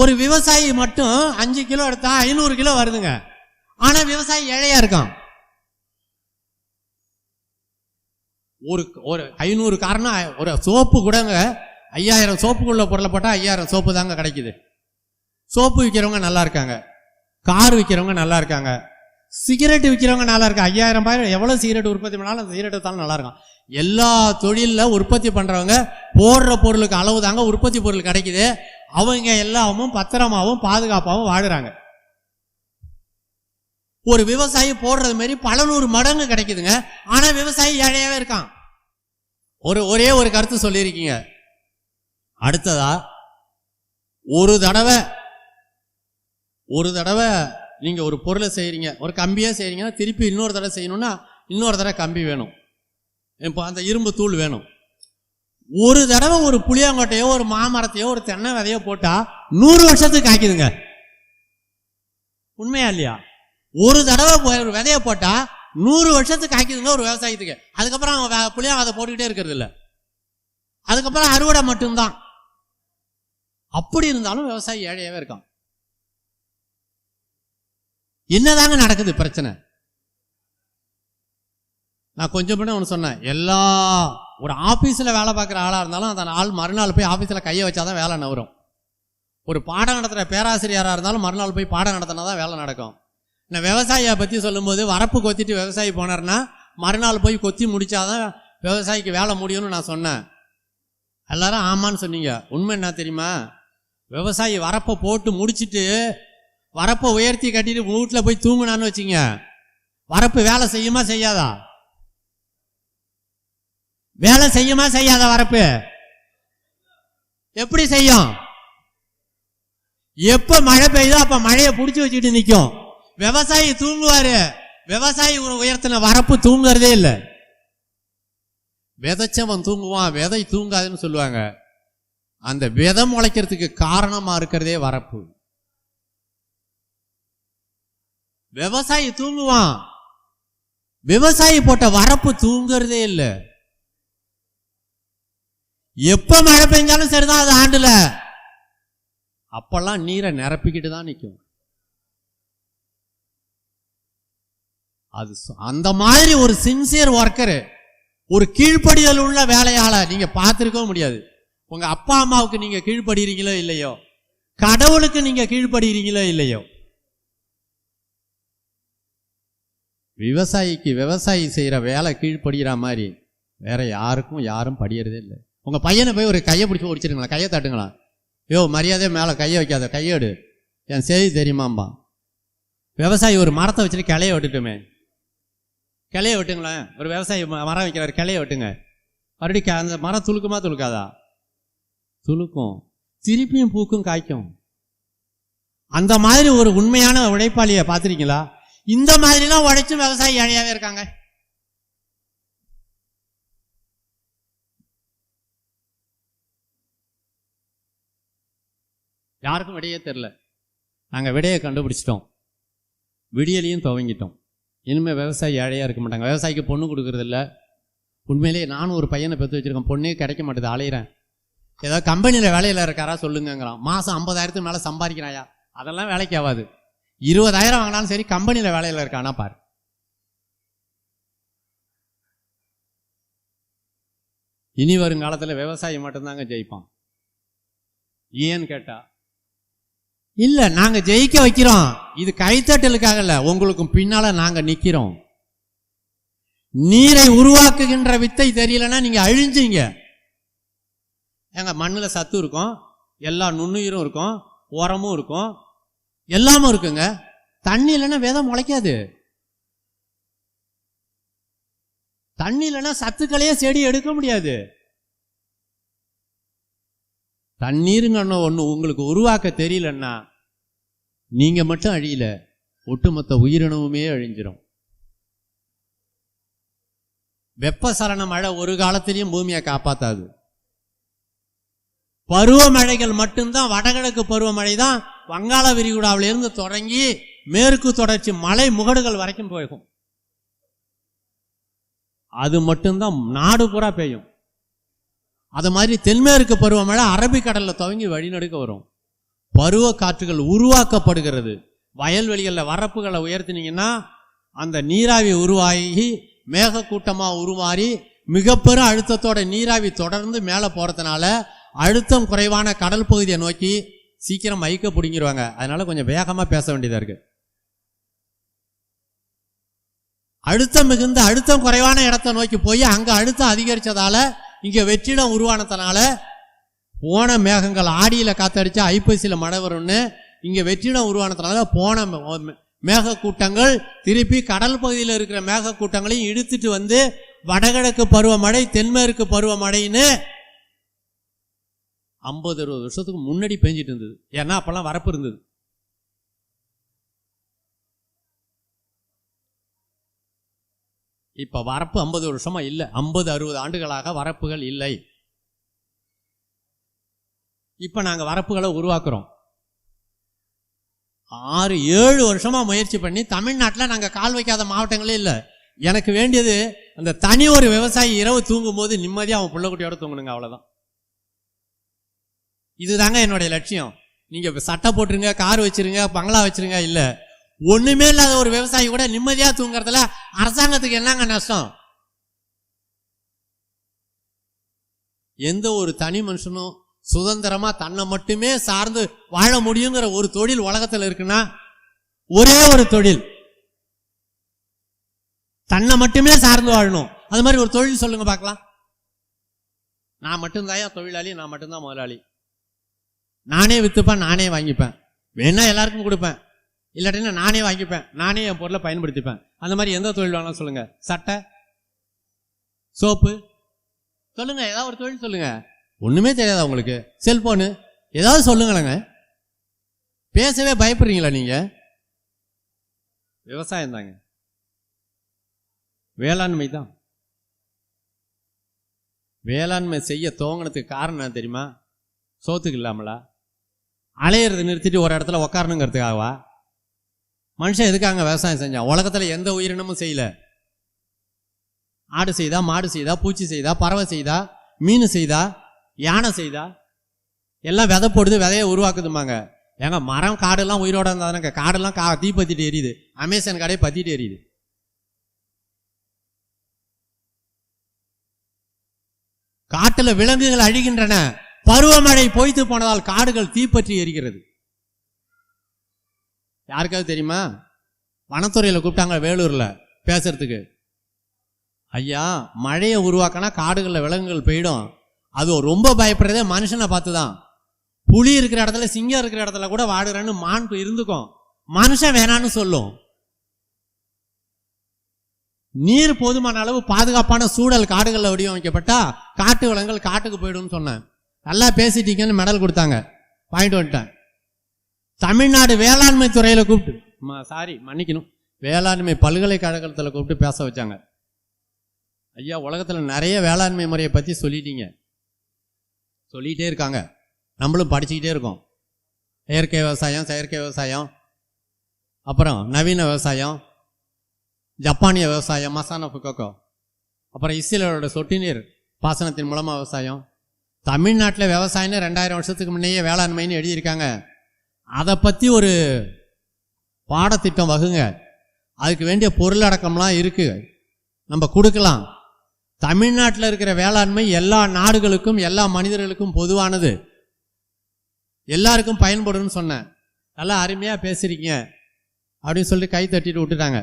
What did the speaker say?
ஒரு விவசாயி மட்டும் அஞ்சு கிலோ எடுத்தா ஐநூறு கிலோ வருதுங்க. ஆனா விவசாயி ஏழையா இருக்கான். ஒரு ஒரு ஐநூறு காரணம் ஒரு சோப்பு கூடங்க ஐயாயிரம் சோப்புக்குள்ள பொருளை போட்டால் ஐயாயிரம் சோப்பு தாங்க கிடைக்குது. சோப்பு விற்கிறவங்க நல்லா இருக்காங்க. கார் விற்கிறவங்க நல்லா இருக்காங்க. சிகரெட் விற்கிறவங்க நல்லா இருக்காங்க ஐயாயிரம் ரூபாய் எவ்வளோ சிகரெட் உற்பத்தி பண்ணாலும் சிகரெட் எடுத்தாலும் நல்லா இருக்கும் எல்லா தொழிலில் உற்பத்தி பண்ணுறவங்க போடுற பொருளுக்கு அளவு தாங்க உற்பத்தி பொருள் கிடைக்குது. அவங்க எல்லாமும் பத்திரமாவும் பாதுகாப்பாகவும் வாடுறாங்க. ஒரு விவசாயி போடுறது மாதிரி பல நூறு மடங்கு கிடைக்குதுங்க. ஆனா விவசாயி ஏழையாவே இருக்கான். ஒரு ஒரே ஒரு கருத்து சொல்லியிருக்கீங்க. அடுத்ததா ஒரு தடவை ஒரு தடவை நீங்க ஒரு பொருளை செய்கிறீங்க ஒரு கம்பியே செய்கிறீங்கன்னா திருப்பி இன்னொரு தடவை செய்யணும்னா இன்னொரு தடவை கம்பி வேணும். இப்போ அந்த இரும்பு தூள் வேணும். ஒரு தடவை ஒரு புளியாங்கொட்டையோ ஒரு மாமரத்தையோ ஒரு தென்னை விதையோ போட்டா நூறு வருஷத்துக்கு காய்க்குதுங்க. உண்மையா இல்லையா? ஒரு தடவை ஒரு விதைய போட்டா நூறு வருஷத்துக்கு காய்க்குதுங்க ஒரு விவசாயத்துக்கு. அதுக்கப்புறம் அவன் வே- அதை போட்டுக்கிட்டே இருக்கிறது இல்ல. அதுக்கப்புறம் அறுவடை மட்டும்தான். அப்படி இருந்தாலும் விவசாயி ஏழையவே இருக்கான். என்னதாங்க நடக்குது பிரச்சனை? நான் கொஞ்சம் பண்ண ஒன்று சொன்னேன். எல்லா ஒரு ஆஃபீஸில் வேலை பார்க்குற ஆளாக இருந்தாலும் அந்த ஆள் மறுநாள் போய் ஆஃபீஸில் கையை வச்சாதான் வேலை நவரும் ஒரு பாடம் நடத்துகிற பேராசிரியராக இருந்தாலும் மறுநாள் போய் பாடம் நடத்தினா தான் வேலை நடக்கும். நான் விவசாயியை பற்றி சொல்லும்போது வரப்பு கொத்திட்டு விவசாயி போனார்னா மறுநாள் போய் கொத்தி முடித்தாதான் விவசாயிக்கு வேலை முடியும்னு நான் சொன்னேன். எல்லாரும் ஆமான்னு சொன்னீங்க. உண்மை என்ன தெரியுமா? விவசாயி வரப்பை போட்டு முடிச்சுட்டு வரப்பை உயர்த்தி கட்டிட்டு வீட்டில் போய் தூங்கினான்னு வச்சிங்க வரப்பு வேலை செய்யுமா செய்யாதா? வேலை செய்யுமா செய்யாத வரப்பு? எப்படி செய்யும்? எப்ப மழை பெய்யுதோ அப்ப மழையை புடிச்சு வச்சுட்டு நிற்கும் விவசாயி தூங்குவாரு. விவசாயி உ- உயர்த்தின வரப்பு தூங்குறதே இல்லை. விதைச்சவன் தூங்குவான் விதை தூங்காதுன்னு சொல்லுவாங்க. அந்த விதை முளைக்கிறதுக்கு காரணமா இருக்கிறதே வரப்பு. விவசாயி தூங்குவான். விவசாயி போட்ட வரப்பு தூங்குறதே இல்லை. எப்போ மழை பெஞ்சாலும் சரிதான் அது ஆண்டுல. அப்பெல்லாம் நீரை நிரப்பிக்கிட்டு தான் நிற்கும் அது அந்த மாதிரி ஒரு சின்சியர் ஒர்க்கரு ஒரு கீழ்ப்படிதல் உள்ள வேலையாளர் நீங்க பார்த்துருக்கவும் முடியாது. உங்க அப்பா அம்மாவுக்கு நீங்க கீழ்ப்படுகிறீங்களோ இல்லையோ? கடவுளுக்கு நீங்க கீழ்ப்படுகிறீங்களோ இல்லையோ? விவசாயிக்கு விவசாயி செய்யற வேலை கீழ்ப்படுகிற மாதிரி வேற யாருக்கும் யாரும் படியறதே இல்லை. உங்கள் பையனை போய் ஒரு கையை பிடிச்சி ஒடிச்சிருங்களா கையை தட்டுங்களா யோ மரியாதை மேலே கையை வைக்காத. கையோடு என் செய்தி தெரியுமாம்பா. விவசாயி ஒரு மரத்தை வச்சுட்டு கிளைய விட்டுட்டுமே. கிளைய வெட்டுங்களேன். ஒரு விவசாயி ம- மரம் வைக்கிறார் கிளைய வெட்டுங்க. மறுபடியும் க- அந்த மரம் துளுக்குமா துளுக்காதா? துளுக்கும். திருப்பியும் பூக்கும் காய்க்கும். அந்த மாதிரி ஒரு உண்மையான உழைப்பாளியை பார்த்துருக்கீங்களா? இந்த மாதிரிலாம் உழைச்சும் விவசாயி அழியாவே இருக்காங்க. யாருக்கும் விடையே தெரில. நாங்கள் விடையை கண்டுபிடிச்சிட்டோம். விடியலையும் துவங்கிட்டோம். இனிமேல் விவசாயி ஏழையாக இருக்க மாட்டாங்க. விவசாயிக்கு பொண்ணு கொடுக்குறதில்ல உண்மையிலேயே நானும் ஒரு பையனை பெற்று வச்சுருக்கேன். பொண்ணே கிடைக்க மாட்டேது. அலையிறேன். ஏதாவது கம்பெனியில் வேலையில் இருக்காரா சொல்லுங்கங்கிறான். மாதம் ஐம்பதாயிரத்துக்கு மேலே சம்பாதிக்கிறாயா? அதெல்லாம் வேலைக்கு ஆகாது. இருபதாயிரம் வாங்கினாலும் சரி கம்பெனியில் வேலையில் இருக்கானா பாரு. இனி வருங்காலத்தில் விவசாயி மட்டும்தாங்க ஜெயிப்பான். ஏன்னு கேட்டால் இல்ல நாங்க ஜெயிக்க வைக்கிறோம். இது கைத்தட்டலுக்காக இல்ல உங்களுக்கும் பின்னால நாங்க நிக்கிறோம். நீரை உருவாக்குகின்ற வித்தை தெரியலன்னா நீங்க அழிஞ்சீங்க. ஏங்க மண்ணுல சத்து இருக்கும் எல்லா நுண்ணுயிரும் இருக்கும் உரமும் இருக்கும் எல்லாமும் இருக்குங்க. தண்ணி இல்லைன்னா விதை முளைக்காது. தண்ணி இல்லைன்னா சத்துக்களையே செடி எடுக்க முடியாது. தண்ணீருங்கன்னு ஒன்று உங்களுக்கு உருவாக்க தெரியலன்னா நீங்கள் மட்டும் அழியல ஒட்டுமொத்த உயிரினமுமே அழிஞ்சிரும். வெப்பசலன மழை ஒரு காலத்திலையும் பூமியை காப்பாத்தாது. பருவமழைகள் மட்டும்தான் வடகிழக்கு பருவமழை தான் வங்காள விரிகுடாவில இருந்து தொடங்கி மேற்கு தொடர்ச்சி மலை முகடுகள் வரைக்கும் போகும். அது மட்டும்தான் நாடு பூரா பெய்யும். அது மாதிரி தென்மேற்கு பருவமழை அரபிக்கடலில் துவங்கி வழிநடுக்க வரும். பருவ காற்றுகள் உருவாக்கப்படுகிறது. வயல்வெளிகளில் வரப்புகளை உயர்த்தினீங்கன்னா அந்த நீராவி உருவாகி மேகக்கூட்டமாக உருமாறி மிக பெரும் அழுத்தத்தோட நீராவி தொடர்ந்து மேலே போகிறதுனால அழுத்தம் குறைவான கடல் பகுதியை நோக்கி சீக்கிரம் மைக்க பிடிங்கிருவாங்க. அதனால கொஞ்சம் வேகமாக பேச வேண்டியதாக இருக்கு. அழுத்தம் மிகுந்த அழுத்தம் குறைவான இடத்தை நோக்கி போய் அங்கே அழுத்தம் அதிகரிச்சதால இங்கே வெற்றிடம் உருவானதுனால போன மேகங்கள் ஆடியில் காத்தடிச்சா ஐப்பசியில் மழை வரும்னு இங்கே வெற்றிடம் உருவானதுனால போன மேக கூட்டங்கள் திருப்பி கடல் பகுதியில் இருக்கிற மேக கூட்டங்களையும் இழுத்துட்டு வந்து வடகிழக்கு பருவமழை தென்மேற்கு பருவமழைன்னு ஐம்பது அறுபது வருஷத்துக்கு முன்னாடி பெஞ்சிட்டு இருந்தது. ஏன்னா அப்போல்லாம் வரப்பு இருந்தது. இப்போ வரப்பு ஐம்பது வருஷமாக இல்லை. ஐம்பது அறுபது ஆண்டுகளாக வரப்புகள் இல்லை. இப்போ நாங்கள் வரப்புகளை உருவாக்குறோம். ஆறு ஏழு வருஷமாக முயற்சி பண்ணி தமிழ்நாட்டில் நாங்கள் கால் வைக்காத மாவட்டங்களே இல்லை. எனக்கு வேண்டியது அந்த தனி ஒரு விவசாயி இரவு தூங்கும் போது நிம்மதியாக அவன் பிள்ளைக்குட்டியோட தூங்கணுங்க அவ்வளோதான் இதுதாங்க என்னுடைய லட்சியம். நீங்கள் இப்போ சட்டை போட்டுருங்க கார் வச்சுருங்க பங்களா வச்சுருங்க இல்லை. ஒண்ணுமே இல்லாத ஒரு விவசாயி கூட நிம்மதியா தூங்குறதுல அரசாங்கத்துக்கு என்னங்க நஷ்டம்? எந்த ஒரு தனி மனுஷனும் சுதந்திரமா தன்னை மட்டுமே சார்ந்து வாழ முடியுங்கிற ஒரு தொழில் உலகத்துல இருக்குன்னா ஒரே ஒரு தொழில். தன்னை மட்டுமே சார்ந்து வாழணும். அது மாதிரி ஒரு தொழில் சொல்லுங்க பார்க்கலாம். நான் மட்டும்தான் தொழிலாளி நான் மட்டும்தான் முதலாளி. நானே வித்துப்பேன் நானே வாங்கிப்பேன். வேணா எல்லாருக்கும் கொடுப்பேன். இல்லாட்டினா நானே வாங்கிப்பேன். நானே என் பொருளை பயன்படுத்திப்பேன். அந்த மாதிரி எந்த தொழில் வேணாலும் சொல்லுங்க. சட்டை சோப்பு. சொல்லுங்க. ஏதாவது ஒரு தொழில் சொல்லுங்க. ஒண்ணுமே தெரியாதா உங்களுக்கு. செல்போனு. ஏதாவது சொல்லுங்களேங்க. பேசவே பயப்படுறீங்களா நீங்க? விவசாயம் தாங்க. வேளாண்மை தான். வேளாண்மை செய்ய துவங்கினதுக்கு காரணம் என்ன தெரியுமா? சோத்துக்கு இல்லாமலா? அலையிறது நிறுத்திட்டு ஒரு இடத்துல உக்காரணுங்கிறதுக்காகவா? மனுஷன் எதுக்காக விவசாயம் செஞ்சான் உலகத்தில் எந்த உயிரினமும் செய்யலை. ஆடு செய்தா மாடு செய்தா பூச்சி செய்தா பறவை செய்தா மீன் செய்தா யானை செய்தா? எல்லாம் விதை போடுது விதையை உருவாக்குதுமாங்க ஏங்க மரம் காடெல்லாம் உயிரோட இருந்தாதானங்க? காடெல்லாம் கா தீ பற்றிட்டு எரியுது. அமேசான் காடே பற்றிட்டு எரியுது. காட்டில் விலங்குகள் அழிகின்றன. பருவமழை பொய்த்து போனதால் காடுகள் தீப்பற்றி எரிகிறது. யாருக்காவது தெரியுமா? வனத்துறையில் கூப்பிட்டாங்க வேலூரில் பேசுறதுக்கு. ஐயா மழையை உருவாக்கினா காடுகளில் விலங்குகள் போயிடும். அது ரொம்ப பயப்படுறதே மனுஷனை பார்த்து தான் புலி இருக்கிற இடத்துல சிங்கம் இருக்கிற இடத்துல கூட வாடுறேன்னு மான் இருந்துக்கும். மனுஷன் வேணான்னு சொல்லும். நீர் போதுமான அளவு பாதுகாப்பான சூழல் காடுகளில் வடிவமைக்கப்பட்டா காட்டு விலங்குகள் காட்டுக்கு போயிடும்னு சொன்னேன். நல்லா பேசிட்டீங்கன்னு மெடல் கொடுத்தாங்க. பாயிண்ட் வந்துட்டேன். தமிழ்நாடு வேளாண்மை துறையில கூப்பிட்டு. சாரி மன்னிக்கணும். வேளாண்மை பல்கலைக்கழகத்தில் கூப்பிட்டு பேச வச்சாங்க. ஐயா உலகத்தில் நிறைய வேளாண்மை முறையை பற்றி சொல்லிட்டீங்க. சொல்லிகிட்டே இருக்காங்க. நம்மளும் படிச்சுக்கிட்டே இருக்கோம். இயற்கை விவசாயம் செயற்கை விவசாயம். அப்புறம் நவீன விவசாயம். ஜப்பானிய விவசாயம் மசானா புக்கோக்கோ. அப்புறம் இஸ்ரேலோட சொட்டு நீர் பாசனத்தின் மூலமாக விவசாயம். தமிழ்நாட்டில் விவசாயம்னு ரெண்டாயிரம் வருஷத்துக்கு முன்னையே வேளாண்மைன்னு எழுதியிருக்காங்க. அதை பற்றி ஒரு பாடத்திட்டம் வகுங்க. அதுக்கு வேண்டிய பொருளடக்கம்லாம் இருக்குது நம்ம கொடுக்கலாம். தமிழ்நாட்டில் இருக்கிற வேளாண்மை எல்லா நாடுகளுக்கும் எல்லா மனிதர்களுக்கும் பொதுவானது. எல்லாருக்கும் பயன்படும்னு சொன்னேன். நல்லா அருமையாக பேசுகிறீங்க அப்படின்னு சொல்லிட்டு கை தட்டிட்டு விட்டுட்டாங்க.